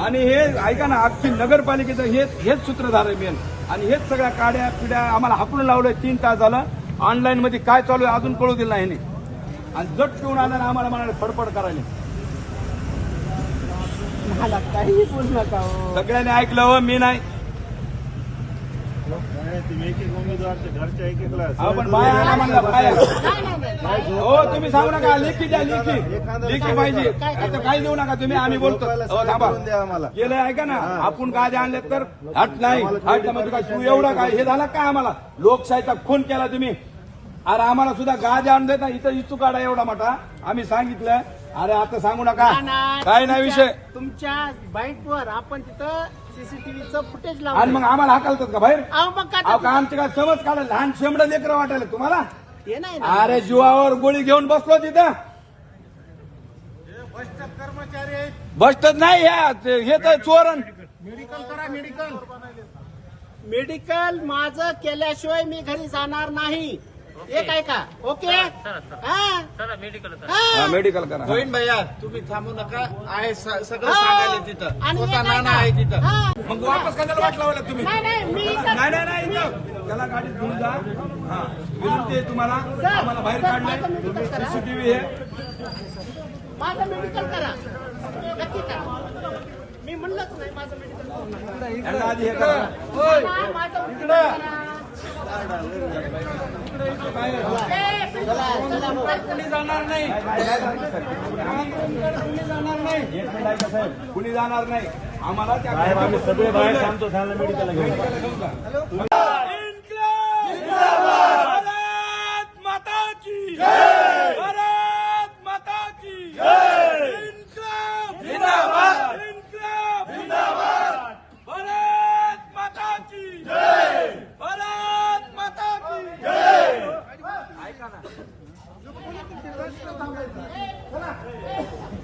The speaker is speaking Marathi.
आणि हे ऐका ना अख्खी नगरपालिकेचं हेच हेच सूत्रधार आहे मेन आणि हेच सगळ्या काड्या पिड्या आम्हाला हाकलून लावलंय तीन तास झालं ऑनलाईन मध्ये काय चालू आहे अजून कळू दिलं नाही. आणि जट पिऊन आला ना आम्हाला म्हणाले फडफड करायला मला काही बोलू नका हो. सगळ्यांनी ऐकलं हो मी नाही तुम्ही एक एक उमेदवारच्या घरच्या एक एकला अहो, आला म्हणला. हो तुम्ही सांगू नका लेखी द्या लेखी. लेखी पाहिजे. आता काही देऊ नका तुम्ही आम्ही बोलतो. हो थांबा. गेलं ऐका ना आपण गादी आणले तर हट नाही. हट म्हणजे काय तू एवढा काय? हे झाला काय आम्हाला? लोकशाहीचा खून केला तुम्ही. अरे आम्हाला सुद्धा गादी आणले ना इथं इचू काढा एवढा मोठा. आम्ही सांगितलं अरे आता सांगू नका. नाही, काय नाही विषय. तुमच्या- तुमच्या बाईटवर आपण तिथं सीसीटीव्हीचं फुटेज आणि लावलं मग आम्हाला हाकलतात का बाहेर? अहो मग अहो काय का आमचे काय समज काढा लहान शेंबड लेकरं वाटायला तुम्हाला? ते नाही ना. अरे जीवावर गोळी घेऊन बसलो तिथं. बसतच नाही ह्या हे तर चोरण. मेडिकल करा मेडिकल मेडिकल माझं केल्याशिवाय मी घरी जाणार नाही. एक आहे का ओके? हा. हा. मेडिकल करा. गोविंद भैया तुम्ही थांबू नका. आहे स- सगळं हा. सांगायला तिथं. आणि स्वतः नाना का? आहे तिथं. हा. मग वापस कशाला वाट लावलं तुम्ही? नाही नाही मी इथं- नाही नाही नाही इथं. त्याला गाडीत घेऊन जा. हा. विनंती आहे तुम्हाला. सर, आम्हाला बाहेर सर, माझं काढलंय मेडिकल करा. सीसीटीव्ही आहे माझं मेडिकल करा. नक्की करा. मी म्हणलंच नाही माझं मेडिकल करू नका. यांना आधी हे करा. हा, माझं मेडिकल करा. कुणी जाणार नाही. कुणी जाणार नाही. कुणी जाणार नाही आम्हाला सगळे बाहेर थांबतो त्यांना मेडिकल घेऊन. भारत माता की भारत माता की इन्कलाब जिंदाबाद इन्कलाब जिंदाबाद भारत माता की भारत माता की ऐका ना